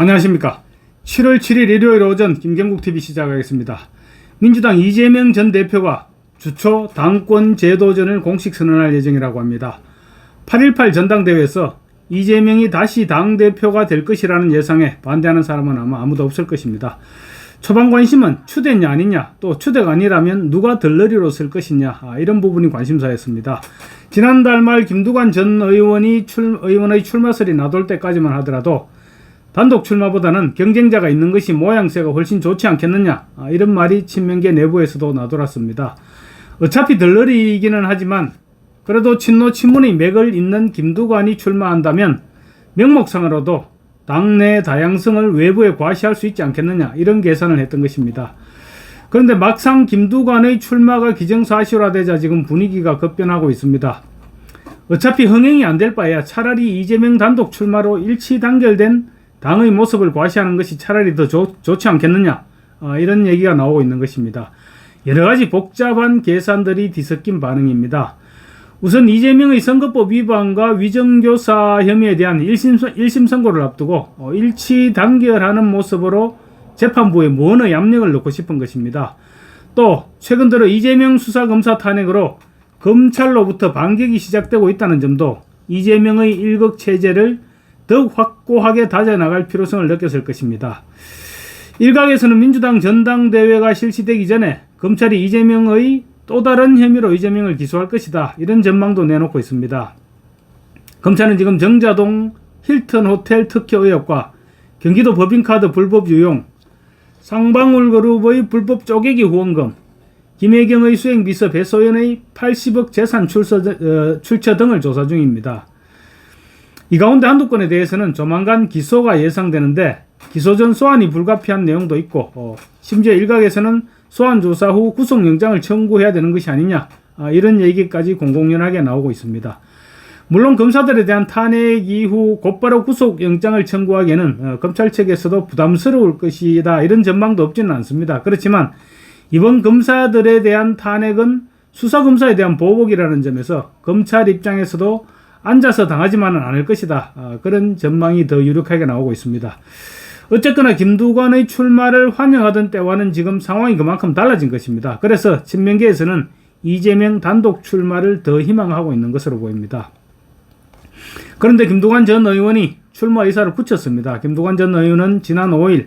안녕하십니까. 7월 7일 일요일 오전 김경국 TV 시작하겠습니다. 민주당 이재명 전 대표가 주초 당권 제도전을 공식 선언할 예정이라고 합니다. 8.18 전당대회에서 이재명이 다시 당대표가 될 것이라는 예상에 반대하는 사람은 아마 아무도 없을 것입니다. 초반 관심은 추대냐 아니냐 또 추대가 아니라면 누가 덜러리로 쓸 것이냐 아, 이런 부분이 관심사였습니다. 지난달 말 김두관 전 의원이 출, 의원의 출마설이 나돌 때까지만 하더라도 단독 출마보다는 경쟁자가 있는 것이 모양새가 훨씬 좋지 않겠느냐 아, 이런 말이 친명계 내부에서도 나돌았습니다. 어차피 덜러리이기는 하지만 그래도 친노 친문의 맥을 잇는 김두관이 출마한다면 명목상으로도 당내 다양성을 외부에 과시할 수 있지 않겠느냐 이런 계산을 했던 것입니다. 그런데 막상 김두관의 출마가 기정사실화되자 지금 분위기가 급변하고 있습니다. 어차피 흥행이 안 될 바에야 차라리 이재명 단독 출마로 일치 단결된 당의 모습을 과시하는 것이 차라리 더 좋, 좋지 않겠느냐 어, 이런 얘기가 나오고 있는 것입니다. 여러 가지 복잡한 계산들이 뒤섞인 반응입니다. 우선 이재명의 선거법 위반과 위정교사 혐의에 대한 1심, 1심 선고를 앞두고 어, 일치 단결하는 모습으로 재판부에 무언의 압력을 넣고 싶은 것입니다. 또 최근 들어 이재명 수사검사 탄핵으로 검찰로부터 반격이 시작되고 있다는 점도 이재명의 일극 체제를 더욱 확고하게 다져나갈 필요성을 느꼈을 것입니다. 일각에서는 민주당 전당대회가 실시되기 전에 검찰이 이재명의 또 다른 혐의로 이재명을 기소할 것이다. 이런 전망도 내놓고 있습니다. 검찰은 지금 정자동 힐튼 호텔 특혜 의혹과 경기도 법인카드 불법 유용, 상방울 그룹의 불법 쪼개기 후원금, 김혜경의 수행비서 배소연의 80억 재산 출처, 어, 출처 등을 조사 중입니다. 이 가운데 한두 건에 대해서는 조만간 기소가 예상되는데 기소 전 소환이 불가피한 내용도 있고 어, 심지어 일각에서는 소환 조사 후 구속영장을 청구해야 되는 것이 아니냐 아, 이런 얘기까지 공공연하게 나오고 있습니다. 물론 검사들에 대한 탄핵 이후 곧바로 구속영장을 청구하기에는 어, 검찰 측에서도 부담스러울 것이다 이런 전망도 없지는 않습니다. 그렇지만 이번 검사들에 대한 탄핵은 수사검사에 대한 보복이라는 점에서 검찰 입장에서도 앉아서 당하지만은 않을 것이다. 아, 그런 전망이 더 유력하게 나오고 있습니다. 어쨌거나 김두관의 출마를 환영하던 때와는 지금 상황이 그만큼 달라진 것입니다. 그래서 친명계에서는 이재명 단독 출마를 더 희망하고 있는 것으로 보입니다. 그런데 김두관 전 의원이 출마 의사를 굳혔습니다. 김두관 전 의원은 지난 5일,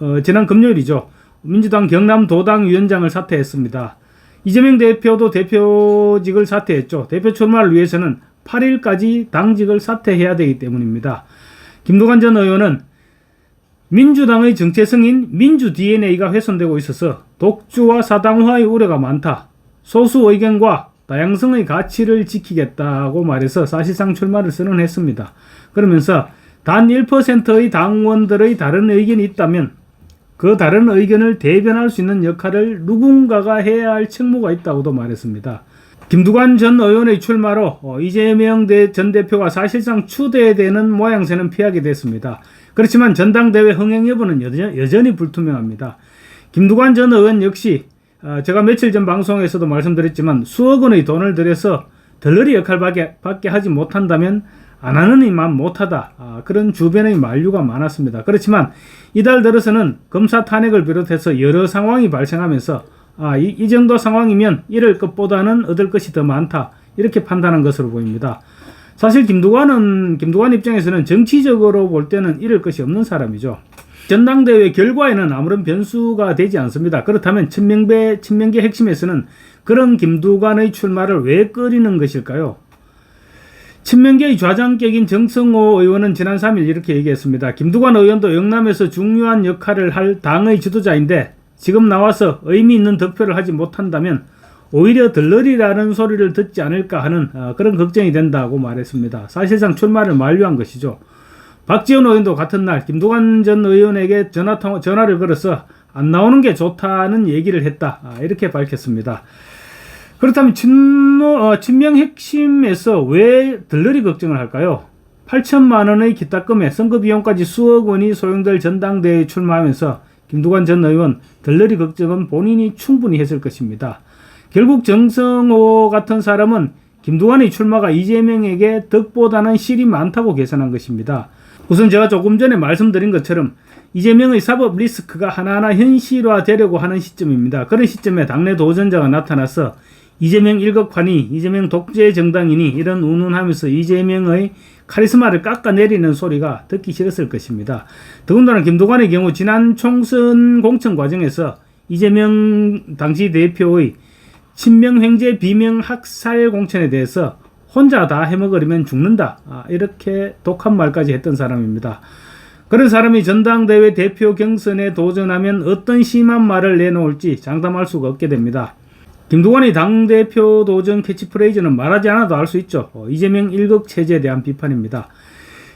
어, 지난 금요일이죠. 민주당 경남도당 위원장을 사퇴했습니다. 이재명 대표도 대표직을 사퇴했죠. 대표 출마를 위해서는 8일까지 당직을 사퇴해야 되기 때문입니다. 김두관 전 의원은 민주당의 정체성인 민주 DNA가 훼손되고 있어서 독주와 사당화의 우려가 많다. 소수 의견과 다양성의 가치를 지키겠다고 말해서 사실상 출마를 선언했습니다. 그러면서 단 1%의 당원들의 다른 의견이 있다면 그 다른 의견을 대변할 수 있는 역할을 누군가가 해야 할 책무가 있다고도 말했습니다. 김두관 전 의원의 출마로 어, 이재명 전 대표가 사실상 추대되는 모양새는 피하게 됐습니다. 그렇지만 전당대회 흥행 여부는 여전히 불투명합니다. 김두관 전 의원 역시 어, 제가 며칠 전 방송에서도 말씀드렸지만 수억 원의 돈을 들여서 덜러리 역할밖에 밖에 하지 못한다면 안 하는 이만 못하다 아, 그런 주변의 만류가 많았습니다. 그렇지만 이달 들어서는 검사 탄핵을 비롯해서 여러 상황이 발생하면서 아, 이, 이 정도 상황이면 잃을 것보다는 얻을 것이 더 많다. 이렇게 판단한 것으로 보입니다. 사실 김두관은, 김두관 입장에서는 정치적으로 볼 때는 잃을 것이 없는 사람이죠. 전당대회 결과에는 아무런 변수가 되지 않습니다. 그렇다면 친명배, 친명계 핵심에서는 그런 김두관의 출마를 왜 꺼리는 것일까요? 친명계의 좌장격인 정성호 의원은 지난 3일 이렇게 얘기했습니다. 김두관 의원도 영남에서 중요한 역할을 할 당의 지도자인데 지금 나와서 의미 있는 득표를 하지 못한다면 오히려 들러리라는 소리를 듣지 않을까 하는 어, 그런 걱정이 된다고 말했습니다. 사실상 출마를 만류한 것이죠. 박지원 의원도 같은 날 김두관 전 의원에게 전화 통 전화를 걸어서 안 나오는 게 좋다는 얘기를 했다. 아, 이렇게 밝혔습니다. 그렇다면 친노, 어, 친명 핵심에서 왜 들러리 걱정을 할까요? 8천만 원의 기타금에 선거 비용까지 수억 원이 소용될 전당대회에 출마하면서 김두관 전 의원 들러리 걱정은 본인이 충분히 했을 것입니다. 결국 정성호 같은 사람은 김두관의 출마가 이재명에게 덕보다는 실이 많다고 계산한 것입니다. 우선 제가 조금 전에 말씀드린 것처럼 이재명의 사법 리스크가 하나하나 현실화되려고 하는 시점입니다. 그런 시점에 당내 도전자가 나타나서 이재명 일극판이 이재명 독재 정당이니 이런 운운하면서 이재명의 카리스마를 깎아내리는 소리가 듣기 싫었을 것입니다. 더군다나 김도관의 경우 지난 총선 공천 과정에서 이재명 당시 대표의 친명 횡재 비명 학살 공천에 대해서 혼자 다 해먹으려면 죽는다. 아, 이렇게 독한 말까지 했던 사람입니다. 그런 사람이 전당대회 대표 경선에 도전하면 어떤 심한 말을 내놓을지 장담할 수가 없게 됩니다. 김두관의 당대표 도전 캐치프레이즈는 말하지 않아도 알 수 있죠. 어, 이재명 일극 체제에 대한 비판입니다.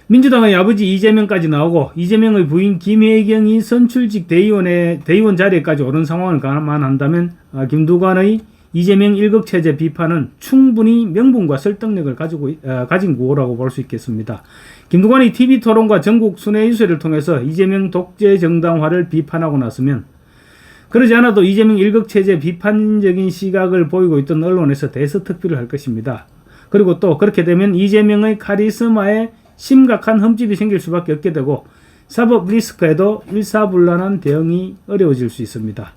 민주당의 아버지 이재명까지 나오고 이재명의 부인 김혜경이 선출직 대의원의 대의원 자리에까지 오른 상황을 감안한다면 아, 김두관의 이재명 일극 체제 비판은 충분히 명분과 설득력을 가지고 어, 가진 구호라고 볼 수 있겠습니다. 김두관이 TV 토론과 전국 순회 유세를 통해서 이재명 독재 정당화를 비판하고 났으면 그러지 않아도 이재명 일극 체제 비판적인 시각을 보이고 있던 언론에서 대서특필을 할 것입니다. 그리고 또 그렇게 되면 이재명의 카리스마에 심각한 흠집이 생길 수밖에 없게 되고 사법 리스크에도 일사불란한 대응이 어려워질 수 있습니다.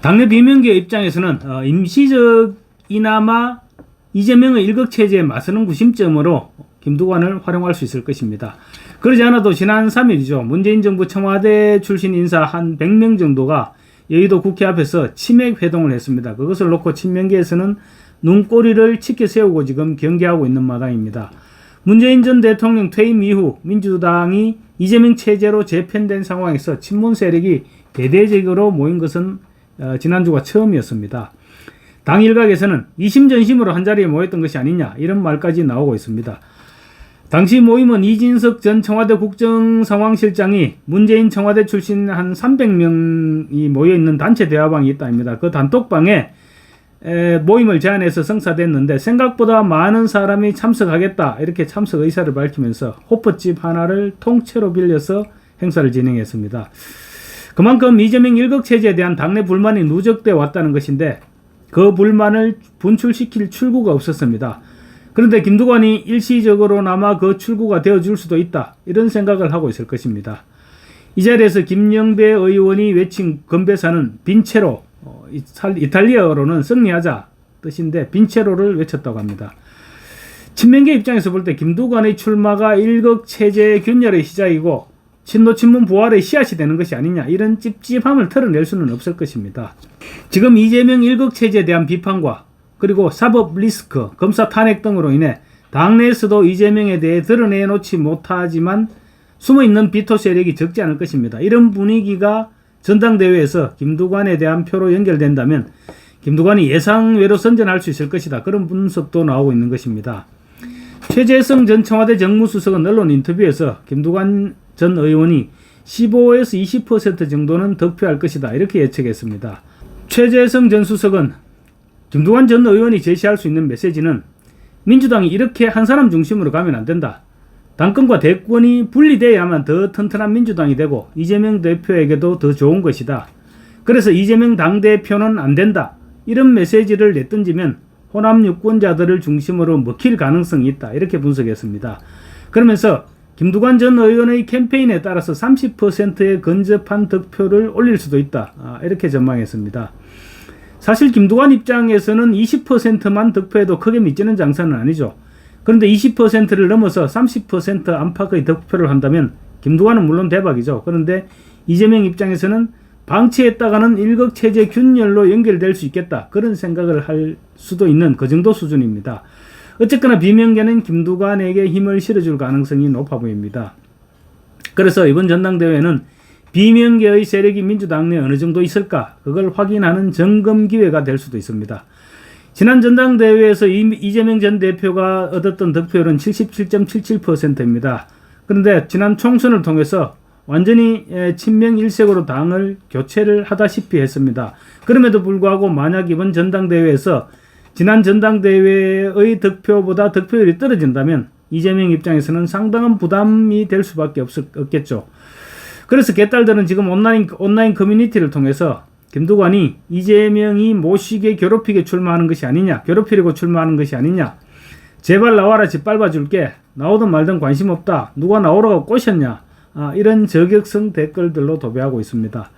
당내 비명계 입장에서는 어, 임시적이나마 이재명의 일극 체제에 맞서는 구심점으로 김두관을 활용할 수 있을 것입니다. 그러지 않아도 지난 3일이죠. 문재인 정부 청와대 출신 인사 한 100명 정도가 여의도 국회 앞에서 치맥 회동을 했습니다. 그것을 놓고 친명계에서는 눈꼬리를 치켜 세우고 지금 경계하고 있는 마당입니다. 문재인 전 대통령 퇴임 이후 민주당이 이재명 체제로 재편된 상황에서 친문 세력이 대대적으로 모인 것은 어, 지난주가 처음이었습니다. 당 일각에서는 이심전심으로 한자리에 모였던 것이 아니냐 이런 말까지 나오고 있습니다. 당시 모임은 이진석 전 청와대 국정상황실장이 문재인 청와대 출신 한 300명이 모여있는 단체 대화방이 있다입니다. 그 단톡방에 모임을 제안해서 성사됐는데 생각보다 많은 사람이 참석하겠다 이렇게 참석 의사를 밝히면서 호퍼집 하나를 통째로 빌려서 행사를 진행했습니다. 그만큼 이재명 일극 체제에 대한 당내 불만이 누적돼 왔다는 것인데 그 불만을 분출시킬 출구가 없었습니다. 그런데 김두관이 일시적으로나마 그 출구가 되어줄 수도 있다. 이런 생각을 하고 있을 것입니다. 이 자리에서 김영배 의원이 외친 건배사는 빈체로, 어, 이탈리아어로는 승리하자 뜻인데 빈체로를 외쳤다고 합니다. 친명계 입장에서 볼 때 김두관의 출마가 일극 체제의 균열의 시작이고 친노 친문 부활의 씨앗이 되는 것이 아니냐 이런 찝찝함을 털어낼 수는 없을 것입니다. 지금 이재명 일극 체제에 대한 비판과 그리고 사법 리스크, 검사 탄핵 등으로 인해 당내에서도 이재명에 대해 드러내놓지 못하지만 숨어있는 비토 세력이 적지 않을 것입니다. 이런 분위기가 전당대회에서 김두관에 대한 표로 연결된다면 김두관이 예상외로 선전할 수 있을 것이다. 그런 분석도 나오고 있는 것입니다. 최재성 전 청와대 정무수석은 언론 인터뷰에서 김두관 전 의원이 15에서 20% 정도는 득표할 것이다. 이렇게 예측했습니다. 최재성 전 수석은 김두관 전 의원이 제시할 수 있는 메시지는 민주당이 이렇게 한 사람 중심으로 가면 안 된다. 당권과 대권이 분리돼야만 더 튼튼한 민주당이 되고 이재명 대표에게도 더 좋은 것이다. 그래서 이재명 당대표는 안 된다. 이런 메시지를 내던지면 호남 유권자들을 중심으로 먹힐 가능성이 있다. 이렇게 분석했습니다. 그러면서 김두관 전 의원의 캠페인에 따라서 30%의 근접한 득표를 올릴 수도 있다. 아, 이렇게 전망했습니다. 사실 김두관 입장에서는 20%만 득표해도 크게 미치는 장사는 아니죠. 그런데 20%를 넘어서 30% 안팎의 득표를 한다면 김두관은 물론 대박이죠. 그런데 이재명 입장에서는 방치했다가는 일극체제 균열로 연결될 수 있겠다. 그런 생각을 할 수도 있는 그 정도 수준입니다. 어쨌거나 비명계는 김두관에게 힘을 실어줄 가능성이 높아 보입니다. 그래서 이번 전당대회는 비명계의 세력이 민주당 내에 어느 정도 있을까 그걸 확인하는 점검 기회가 될 수도 있습니다. 지난 전당대회에서 이재명 전 대표가 얻었던 득표율은 77.77%입니다. 그런데 지난 총선을 통해서 완전히 친명 일색으로 당을 교체를 하다시피 했습니다. 그럼에도 불구하고 만약 이번 전당대회에서 지난 전당대회의 득표보다 득표율이 떨어진다면 이재명 입장에서는 상당한 부담이 될 수밖에 없, 없겠죠. 그래서 개딸들은 지금 온라인, 온라인 커뮤니티를 통해서 김두관이 이재명이 모시게 괴롭히게 출마하는 것이 아니냐, 괴롭히려고 출마하는 것이 아니냐, 제발 나와라 짓밟아줄게 나오든 말든 관심 없다 누가 나오라고 꼬셨냐 아, 이런 저격성 댓글들로 도배하고 있습니다.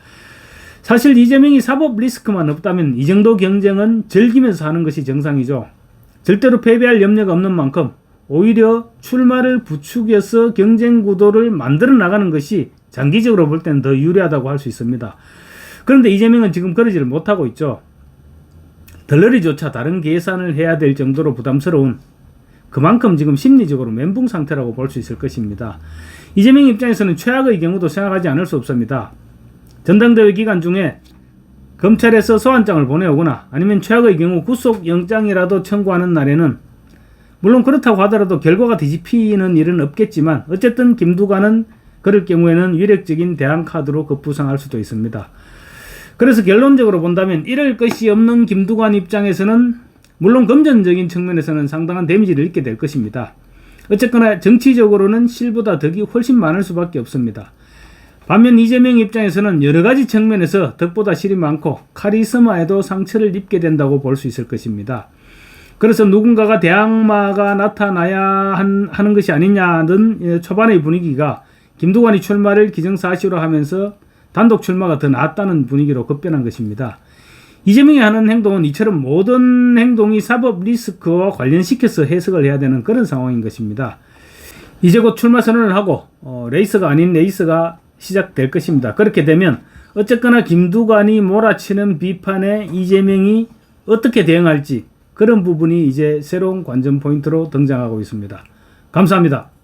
사실 이재명이 사법 리스크만 없다면 이 정도 경쟁은 즐기면서 하는 것이 정상이죠. 절대로 패배할 염려가 없는 만큼 오히려 출마를 부추겨서 경쟁 구도를 만들어 나가는 것이 장기적으로 볼 때는 더 유리하다고 할 수 있습니다. 그런데 이재명은 지금 그러지를 못하고 있죠. 덜러리조차 다른 계산을 해야 될 정도로 부담스러운 그만큼 지금 심리적으로 멘붕 상태라고 볼 수 있을 것입니다. 이재명 입장에서는 최악의 경우도 생각하지 않을 수 없습니다. 전당대회 기간 중에 검찰에서 소환장을 보내오거나 아니면 최악의 경우 구속영장이라도 청구하는 날에는 물론 그렇다고 하더라도 결과가 뒤집히는 일은 없겠지만 어쨌든 김두관은 그럴 경우에는 위력적인 대항 카드로 급부상할 수도 있습니다. 그래서 결론적으로 본다면 이럴 것이 없는 김두관 입장에서는 물론 금전적인 측면에서는 상당한 데미지를 입게 될 것입니다. 어쨌거나 정치적으로는 실보다 덕이 훨씬 많을 수밖에 없습니다. 반면 이재명 입장에서는 여러 가지 측면에서 덕보다 실이 많고 카리스마에도 상처를 입게 된다고 볼 수 있을 것입니다. 그래서 누군가가 대항마가 나타나야 한- 하는 것이 아니냐는 예, 초반의 분위기가 김두관이 출마를 기정사실로 하면서 단독 출마가 더 낫다는 분위기로 급변한 것입니다. 이재명이 하는 행동은 이처럼 모든 행동이 사법 리스크와 관련시켜서 해석을 해야 되는 그런 상황인 것입니다. 이제 곧 출마 선언을 하고 어, 레이스가 아닌 레이스가 시작될 것입니다. 그렇게 되면 어쨌거나 김두관이 몰아치는 비판에 이재명이 어떻게 대응할지 그런 부분이 이제 새로운 관전 포인트로 등장하고 있습니다. 감사합니다.